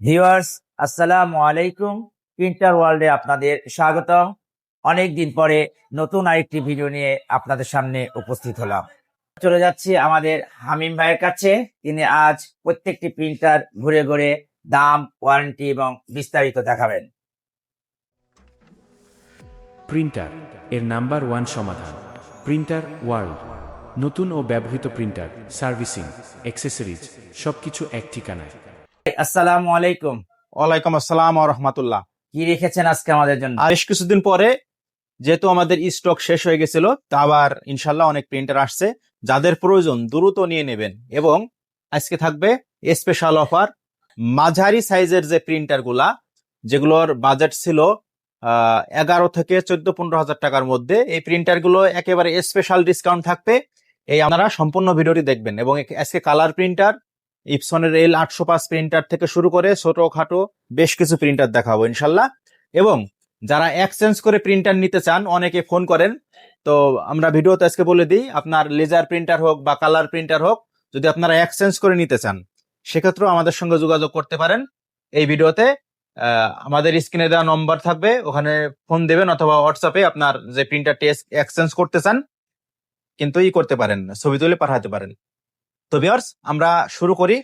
Viewers, আসসালামু আলাইকুম। Printer ওয়ার্ল্ডে আপনাদের স্বাগত অনেক দিন পরে নতুন আরেকটি ভিডিও নিয়ে আপনাদের সামনে উপস্থিত হলাম। চলে যাচ্ছি আমাদের হামিম ভাইয়ের কাছে। তিনি আজ প্রত্যেকটি প্রিন্টার ঘুরে ঘুরে দাম ওয়ারেন্টি এবং বিস্তারিত দেখাবেন। প্রিন্টার এর নাম্বার ওয়ান সমাধান। প্রিন্টার ওয়ার্ল্ড নতুন ও ব্যবহৃত প্রিন্টার সার্ভিসিং অ্যাক্সেসরিজ সবকিছু এক ঠিকানায়। আসসালামু আলাইকুম। ওয়ালাইকুম আসসালাম রহমতুল্লাহ। কি রেখেছেন আজকে আমাদের জন্য? বেশ কিছুদিন পরে যেহেতু আমাদের স্টক শেষ হয়ে গেছিল তা আবার ইনশাল্লাহ অনেক প্রিন্টার আসছে যাদের প্রয়োজন দ্রুত নিয়ে নেবেন। এবং আজকে থাকবে স্পেশাল অফার মাঝারি সাইজের যে প্রিন্টারগুলা যেগুলোর বাজেট ছিল এগারো থেকে চোদ্দ পনেরো হাজার টাকার মধ্যে এই প্রিন্টারগুলো একেবারে স্পেশাল ডিসকাউন্ট থাকবে। এই আপনারা সম্পূর্ণ ভিডিওটি দেখবেন এবং আজকে কালার প্রিন্টার ইপসনের এল আটশো পাঁচ প্রিন্টার থেকে শুরু করে ছোট খাটো বেশ কিছু প্রিন্টার দেখাবো, ইনশাল্লাহ। এবং যারা এক্সচেঞ্জ করে প্রিন্টার নিতে চান, অনেকে ফোন করেন। তো আমরা ভিডিওতে আজকে বলে দিই, আপনার লেজার প্রিন্টার হোক বা কালার প্রিন্টার হোক, যদি আপনারা এক্সচেঞ্জ করে নিতে চান, সেক্ষেত্রেও আমাদের সঙ্গে যোগাযোগ করতে পারেন। এই ভিডিওতে আমাদের স্ক্রিনে দেওয়া নম্বর থাকবে, ওখানে ফোন দেবেন অথবা হোয়াটসঅ্যাপে আপনার যে প্রিন্টারটি এক্সচেঞ্জ করতে চান, কিন্তু ই করতে পারেন, ছবি তুলে পাঠাতে পারেন। তো ভিউয়ার্স আমরা শুরু করি।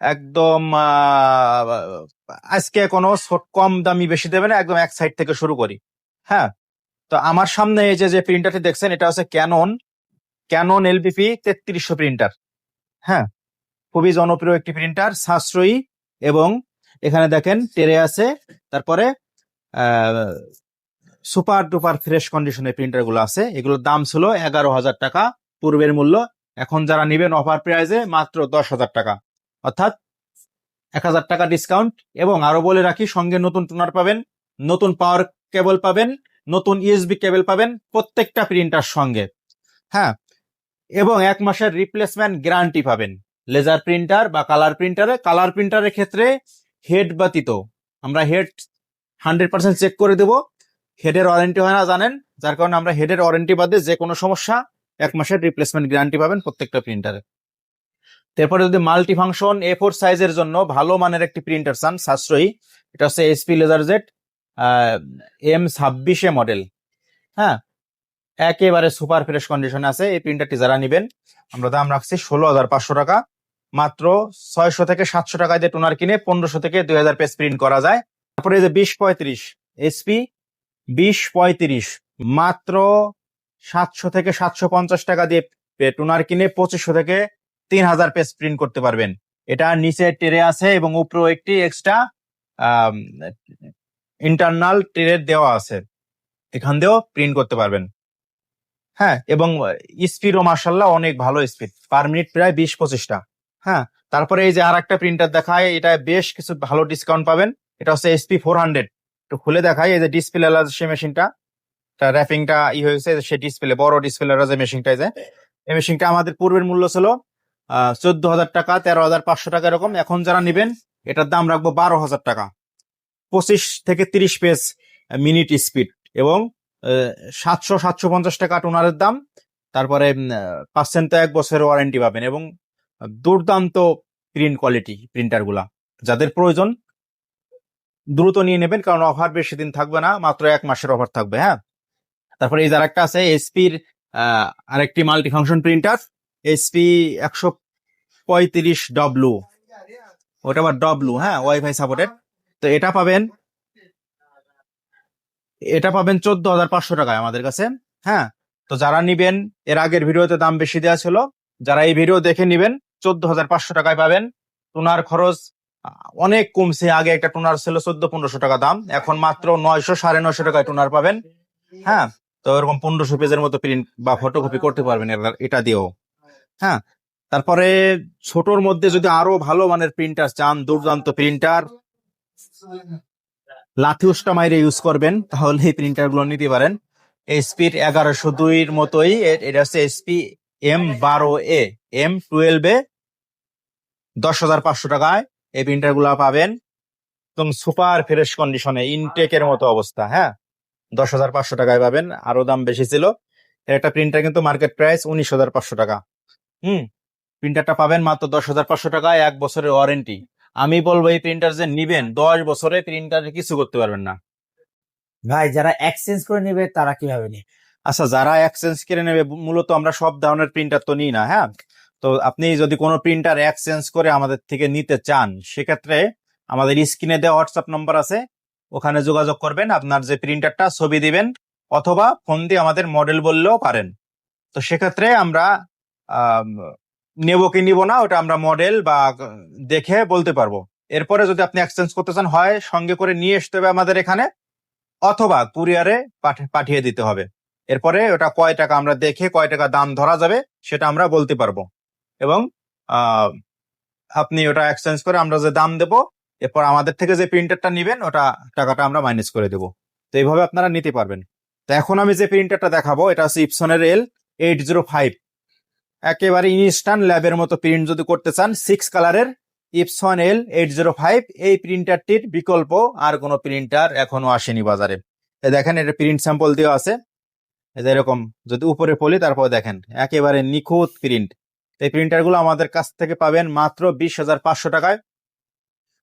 একদম আজকে কোনো কম দামি বেশি দেবে না, একদম এক সাইড থেকে শুরু করি। হ্যাঁ? তো আমার সামনে এই যে যে প্রিন্টারটি দেখছেন, এটা হচ্ছে ক্যানন ক্যানন এলবিপি তেত্রিশশো প্রিন্টার হ্যাঁ? খুবই জনপ্রিয় একটি প্রিন্টার সাশ্রয়ী এবং এখানে দেখেন, টেরে আছে। তারপরে সুপার ডুপার ফ্রেশ কন্ডিশনের প্রিন্টারগুলো আছে। এগুলোর দাম ছিল এগারো হাজার টাকা, পূর্বের মূল্য এখন যারা নিবেন অফার প্রাইজে মাত্র দশ হাজার টাকা। অর্থাৎ এক হাজার টাকা ডিসকাউন্ট এবং আরও বলে রাখি, সঙ্গে নতুন টুনার পাবেন, নতুন পাওয়ার কেবল পাবেন, নতুন ইউএসবি কেবল পাবেন, প্রত্যেকটা প্রিন্টার সঙ্গে। হ্যাঁ এবং এক মাসের রিপ্লেসমেন্ট গ্যারান্টি পাবেন। লেজার প্রিন্টার বা কালার প্রিন্টারে কালার প্রিন্টারের ক্ষেত্রে হেড ব্যতীত, আমরা হেড হান্ড্রেড পার্সেন্ট চেক করে দেব। হেডের ওয়ারেন্টি হয় না, জানেন? যার কারণে আমরা হেডের ওয়ারেন্টি বাদে যে কোনো সমস্যা এক মাসের রিপ্লেসমেন্ট গ্যারান্টি পাবেন প্রত্যেকটা প্রিন্টারে তারপরে যদি মাল্টি ফাংশন এ ফোর সাইজের জন্য ভালো মানের একটি প্রিন্টার চান, সাশ্রয়ী, এটা হচ্ছে এসপি লেজার জেট এম ছাব্বিশে মডেল হ্যাঁ একেবারে সুপার ফ্রেশ কন্ডিশনে আছে, এই প্রিন্টারটি যারা নিবেন, আমরা দাম রাখছি ষোলো হাজার পাঁচশো টাকা। মাত্র ছয়শো থেকে সাতশো টাকা দিয়ে টোনার কিনে, পনেরোশো থেকে দুই হাজার পেজ প্রিন্ট করা যায়। তারপরে এই যে বিশ পঁয়ত্রিশ এসপি বিশ পঁয়ত্রিশ, মাত্র সাতশো থেকে সাতশো পঞ্চাশ টাকা দিয়ে টোনার কিনে পঁচিশশো থেকে তিন হাজার পেজ প্রিন্ট করতে পারবেন। এটা নিচে টেরে আছে এবং উপরেও একটি এক্সট্রা ইন্টারনাল টেরের দেওয়া আছে। এখান দিয়েও প্রিন্ট করতে পারবেন। হ্যাঁ এবং স্পিডও মার্শাল্লাহ অনেক ভালো স্পিড পার মিনিট প্রায় বিশ পঁচিশটা হ্যাঁ তারপরে এই যে আর একটা প্রিন্টার দেখায়, এটা বেশ কিছু ভালো ডিসকাউন্ট পাবেন। এটা হচ্ছে এসপি ফোর হান্ড্রেড একটু খুলে দেখায় এই যে ডিসপ্লে সে মেশিনটা র্যাপিংটা ই হয়েছে সে ডিসপ্লে বড় ডিসপ্লে যে মেশিনটা যে, এই মেশিনটা আমাদের পূর্বের মূল্য ছিল চোদ্দ হাজার টাকা তেরো হাজার পাঁচশো টাকা এরকম। এখন যারা নেবেন, এটার দাম রাখব বারো হাজার টাকা। পঁচিশ থেকে তিরিশ পেজ মিনিট স্পিড এবং সাতশো সাতশো পঞ্চাশ টাকা টোনারের দাম। তারপরে পার্সেন্ট এক বছরের ওয়ারেন্টি পাবেন এবং দুর্দান্ত প্রিন্ট কোয়ালিটি প্রিন্টারগুলা যাদের প্রয়োজন, দ্রুত নিয়ে নেবেন, কারণ অফার বেশি দিন থাকবে না, মাত্র এক মাসের অফার থাকবে হ্যাঁ? তারপরে এই যার একটা আছে এসপির আরেকটি মাল্টি ফাংশন প্রিন্টার এসপি একশো পঁয়ত্রিশ ডব্লু ওটা আবার ডব্লু হ্যাঁ ওয়াইফাই সাপোর্টেড তো এটা পাবেন এটা পাবেন চোদ্দ হাজার পাঁচশো টাকায় আমাদের কাছে হ্যাঁ। তো যারা নিবেন, এর আগের ভিডিওতে দাম বেশি দেওয়া ছিল, যারা এই ভিডিও দেখে নিবেন চোদ্দ হাজার পাঁচশো টাকায় পাবেন। টোনার খরচ অনেক কমছে, আগে একটা টোনার ছিল চোদ্দ পনেরোশো টাকা দাম, এখন মাত্র নয়শো সাড়ে নয়শো টাকায় টোনার পাবেন হ্যাঁ। তো এরকম পনেরোশো পেজের মতো প্রিন্ট বা ফটোকপি করতে পারবেন এটা দিয়েও। হ্যাঁ? তারপরে ছোটর মধ্যে যদি আরও ভালো মানের প্রিন্টার চান, দুর্দান্ত প্রিন্টার লাথিউসটা মাইরে ইউজ করবেন, তাহলে এই প্রিন্টারগুলো নিতে পারেন। এসপির এগারোশো দুইয়ের মতোই এটা হচ্ছে এসপি এম বারো এ এম টুয়েলভ এ দশ হাজার পাঁচশো টাকায় এই প্রিন্টারগুলা পাবেন। একদম সুপার ফ্রেশ কন্ডিশনে ইনটেকের মতো অবস্থা হ্যাঁ? দশ হাজার পাঁচশো টাকায় পাবেন। আরও দাম বেশি ছিল। এর একটা প্রিন্টার কিন্তু মার্কেট প্রাইস উনিশ হাজার পাঁচশো টাকা। হুম প্রিন্টারটা পাবেন মাত্র দশ হাজার পাঁচশো টাকায় এক বছরের ওয়ারেন্টি আমি বলব এই প্রিন্টার যে নিবেন দশ বছরে প্রিন্টারে কিছু করতে পারবেন না। ভাই যারা এক্সচেঞ্জ করে নেবে তারা কীভাবে নেবে? আচ্ছা যারা এক্সচেঞ্জ করে নেবে মূলত আমরা সব ধরনের প্রিন্টার তো নিই না হ্যাঁ? তো আপনি যদি কোনো প্রিন্টার এক্সচেঞ্জ করে আমাদের থেকে নিতে চান সেক্ষেত্রে আমাদের স্ক্রিনে দেওয়া হোয়াটসঅ্যাপ নম্বর আছে। ওখানে যোগাযোগ করবেন, আপনার যে প্রিন্টারটা ছবি দিবেন, অথবা ফোন দিয়ে আমাদের মডেল বললেও পারেন। তো সেক্ষেত্রে আমরা নেব কি নিব না, ওটা আমরা মডেল বা দেখে বলতে পারব। এরপরে যদি আপনি এক্সচেঞ্জ করতে চান, হয় সঙ্গে করে নিয়ে আসতে হবে আমাদের এখানে, অথবা কুরিয়ারে পাঠ- পাঠিয়ে দিতে হবে। এরপরে ওটা কয় টাকা আমরা দেখে কয় টাকা দাম ধরা যাবে, সেটা আমরা বলতে পারব। এবং আপনি ওটা এক্সচেঞ্জ করে আমরা যে দাম দেব এরপর আমাদের থেকে যে প্রিন্টারটা নিবেন, ওটা টাকাটা আমরা মাইনাস করে দেব। তো এইভাবে আপনারা নিতে পারবেন। তো এখন আমি যে প্রিন্টারটা দেখাবো, এটা হচ্ছে ইপসনের এল এইট জিরো ফাইভ একেবারে ইনস্ট্যান্ট ল্যাবের মতো প্রিন্ট যদি করতে চান সিক্স কালারের Epson L eight zero five এই প্রিন্টারটির বিকল্প আর কোনো প্রিন্টার এখনও আসেনি বাজারে। দেখেন, এটা প্রিন্ট স্যাম্পল দেওয়া আছে। এরকম, যদি উপরে পলি, তারপর দেখেন, একেবারে নিখুঁত প্রিন্ট এই প্রিন্টারগুলো আমাদের কাছ থেকে পাবেন মাত্র বিশ হাজার পাঁচশো টাকায়।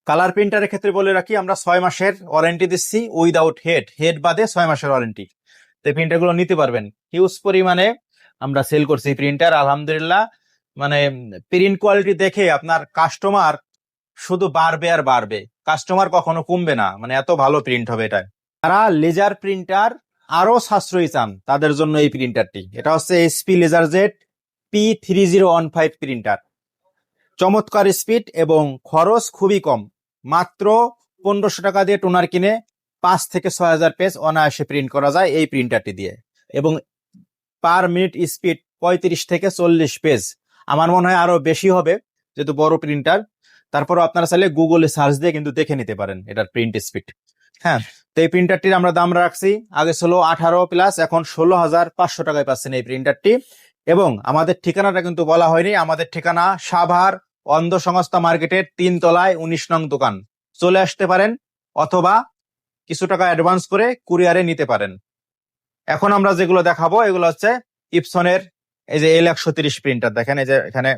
কালার প্রিন্টারের ক্ষেত্রে বলে রাখি, আমরা ছয় মাসের ওয়ারেন্টি দিচ্ছি উইদাউট হেড হেড বাদে ছয় মাসের ওয়ারেন্টি তো এই প্রিন্টারগুলো নিতে পারবেন। হিউজ পরিমাণে আমরা সেল করছি প্রিন্টার আলহামদুলিল্লাহ। মানে প্রিন্ট কোয়ালিটি দেখে আপনার কাস্টমার শুধু বাড়বে আর বাড়বে। কাস্টমার কখনো কমবে না। মানে এত ভালো প্রিন্ট হবে এটা। তারা লেজার প্রিন্টার আরও সাশ্রয়ী চান, তাদের জন্য এই প্রিন্টারটি এটা হচ্ছে SP laser jet P three zero one five printer চমৎকার স্পিড এবং খরচ খুবই কম। মাত্র পনেরোশো টাকা দিয়ে টোনার কিনে পাঁচ থেকে ছয় হাজার পেজ অনায়াসে প্রিন্ট করা যায় এই প্রিন্টারটি দিয়ে। এবং পার মিনিট স্পিড পঁয়ত্রিশ থেকে চল্লিশ পেজ। আমার মনে হয় আরও বেশি হবে, যেহেতু বড় প্রিন্টার। তারপর আপনারা চাইলে গুগলে সার্চ দিয়ে কিন্তু দেখে নিতে পারেন এটার প্রিন্ট স্পিড। হ্যাঁ তো এই প্রিন্টারটির আমরা দাম রাখছি। আগে ছিল আঠারো প্লাস, এখন ষোলো হাজার পাঁচশো টাকায় পাচ্ছেন এই প্রিন্টারটি। এবং আমাদের ঠিকানাটা কিন্তু বলা হয়নি। আমাদের ঠিকানা সাভার অন্ধ সংস্থা মার্কেটের তিন তলায় উনিশ নং দোকান। চলে আসতে পারেন অথবা কিছু টাকা অ্যাডভান্স করে কুরিয়ারে নিতে পারেন। এখন আমরা যেগুলো দেখাবো, এগুলো হচ্ছে ইপসনের এই যে এল একশো তিরিশ প্রিন্টার দেখেন এই যে এখানে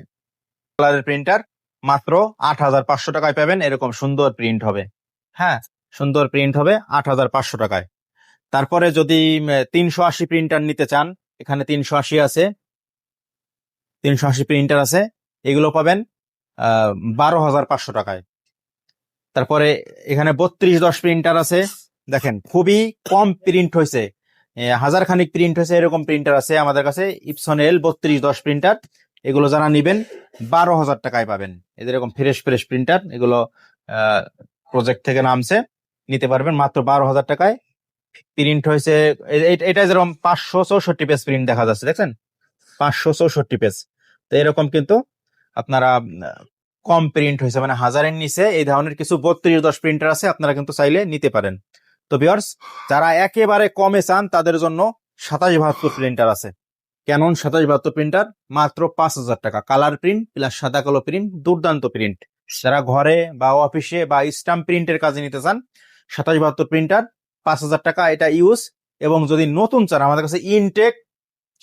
কালারের প্রিন্টার মাত্র আট হাজার পাঁচশো টাকায় পাবেন। এরকম সুন্দর প্রিন্ট হবে। হ্যাঁ সুন্দর প্রিন্ট হবে আট হাজার পাঁচশো টাকায়। তারপরে যদি তিনশো আশি প্রিন্টার নিতে চান, এখানে তিনশো আশি আছে। তিনশো আশি প্রিন্টার আছে। এগুলো পাবেন বারো হাজার পাঁচশো টাকায়। তারপরে এখানে বত্রিশ দশ প্রিন্টার আছে। দেখেন, খুবই কম প্রিন্ট হয়েছে। হাজার খানিক প্রিন্ট হয়েছে, এরকম প্রিন্টার আছে আমাদের কাছে। ইপসন এল বত্রিশ দশ প্রিন্টার এগুলো যারা নিবেন, বারো হাজার টাকায় পাবেন। এদের এরকম ফ্রেশ ফ্রেশ প্রিন্টার এগুলো প্রজেক্ট থেকে নামছে। নিতে পারবেন মাত্র বারো হাজার টাকায়। প্রিন্ট হয়েছে এটা যেরকম পাঁচশো চৌষট্টি পেজ প্রিন্ট দেখা যাচ্ছে, দেখছেন? পাঁচশো চৌষট্টি পেজ তো এরকম কিন্তু আপনারা কম প্রিন্ট হয়েছে মানে হাজারের নিচে এই ধরনের কিছু বত্রিশ দশ প্রিন্টার আছে, আপনারা কিন্তু চাইলে নিতে পারেন। তো বিয়ার্স যারা একেবারে কমে চান, তাদের জন্য সাতাশ বাহাত্তর প্রিন্টার আছে। ক্যানন সাতাশ বাহাত্তর প্রিন্টার মাত্র পাঁচ হাজার টাকা। কালার প্রিন্ট প্লাস সাদা কালো প্রিন্ট দুর্দান্ত প্রিন্ট যারা ঘরে বা অফিসে বা স্টাম্প প্রিন্টের কাজে নিতে চান, সাতাশ বাহাত্তর প্রিন্টার পাঁচ হাজার টাকা এটা ইউজ এবং যদি নতুন চান, আমাদের কাছে ইনটেক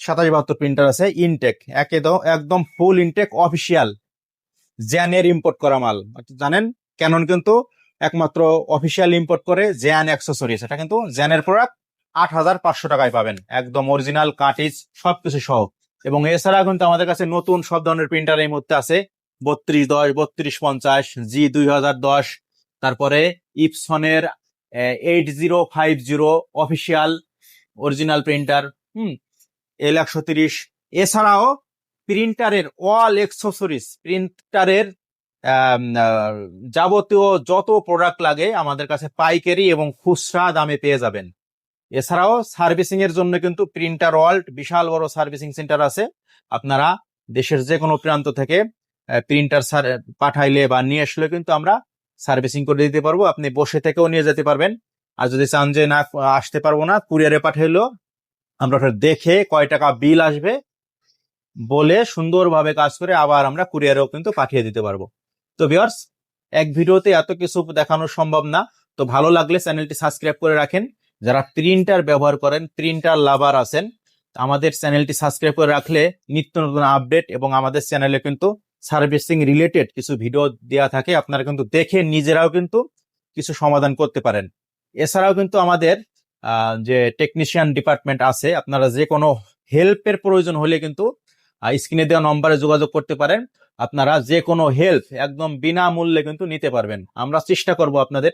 সাতাশ বাহাত্তর প্রিন্টার আছে ইনটেক একদম একদম ফুল ইনটেক অফিসিয়াল জ্যানের ইম্পোর্ট করা মাল। জানেন? ক্যানন কিন্তু একমাত্র অফিসিয়াল ইম্পোর্ট করে জ্যান অ্যাক্সেসরিজ এটা কিন্তু জ্যানের প্রোডাক্ট আট হাজার পাঁচশো টাকায় পাবেন। একদম অরিজিনাল কাটিজ সবকিছু সহ। এবং এছাড়া কিন্তু আমাদের কাছে নতুন সব ধরনের প্রিন্টার এই মুহূর্তে আছে। বত্রিশ দশ, বত্রিশ পঞ্চাশ, জি দুই হাজার দশ, তারপরে ইপসনের eight zero five zero official original printer hmm L একশো তিরিশ। এছাড়াও প্রিন্টারের অল এক্সেসরিজ প্রিন্টারের যাবতীয় যত প্রোডাক্ট লাগে আমাদের কাছে পাইকারি এবং খুচরা দামে পেয়ে যাবেন। এছাড়াও সার্ভিসিং এর জন্য কিন্তু প্রিন্টার ওয়ার্ল্ড বিশাল বড় সার্ভিসিং সেন্টার আছে। আপনারা দেশের যে কোনো প্রান্ত থেকে প্রিন্টার পাঠাইলে বা নিয়ে আসলে কিন্তু আমরা সার্ভিসিং করে দিতে পারব। আপনি বসে থেকেও নিয়ে যেতে পারবেন। আর যদি চান যে না, আসতে পারব না কুরিয়ারে পাঠাইলেও আমরা ওটা দেখে কয় টাকা বিল আসবে বলে সুন্দরভাবে কাজ করে আবার আমরা কুরিয়ারেও কিন্তু পাঠিয়ে দিতে পারব। তো ভিউয়ার্স এক ভিডিওতে এত কিছু দেখানো সম্ভব না। তো ভালো লাগলে চ্যানেলটি সাবস্ক্রাইব করে রাখেন। যারা প্রিন্টার ব্যবহার করেন, প্রিন্টার লাভার আছেন, আমাদের চ্যানেলটি সাবস্ক্রাইব করে রাখলে নিত্য নতুন আপডেট এবং আমাদের চ্যানেলে কিন্তু সার্ভিসিং রিলেটেড কিছু ভিডিও দেওয়া থাকে, আপনারা কিন্তু দেখে নিজেরাও কিন্তু কিছু সমাধান করতে পারেন। এছাড়াও কিন্তু আমাদের যে টেকনিশিয়ান ডিপার্টমেন্ট আছে, আপনারা যে কোনো হেল্পের প্রয়োজন হলে কিন্তু স্ক্রিনে দেওয়া নম্বরে যোগাযোগ করতে পারেন। আপনারা যে কোনো হেল্প একদম বিনামূল্যে কিন্তু নিতে পারবেন। আমরা চেষ্টা করব আপনাদের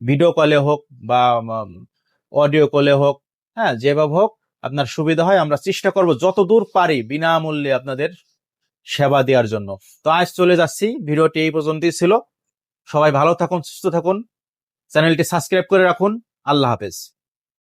ভিডিও কলে হোক বা অডিও কলে হোক হ্যাঁ যেভাবে হোক আপনার সুবিধা হয়, আমরা চেষ্টা করব যত দূর পারি বিনামূল্যে আপনাদের সেবা দেওয়ার জন্য। তো আজ চলে যাচ্ছি, ভিডিওটি এই পর্যন্তই ছিল। সবাই ভালো থাকুন, সুস্থ থাকুন। চ্যানেলটি সাবস্ক্রাইব করে রাখুন। আল্লাহ হাফেজ।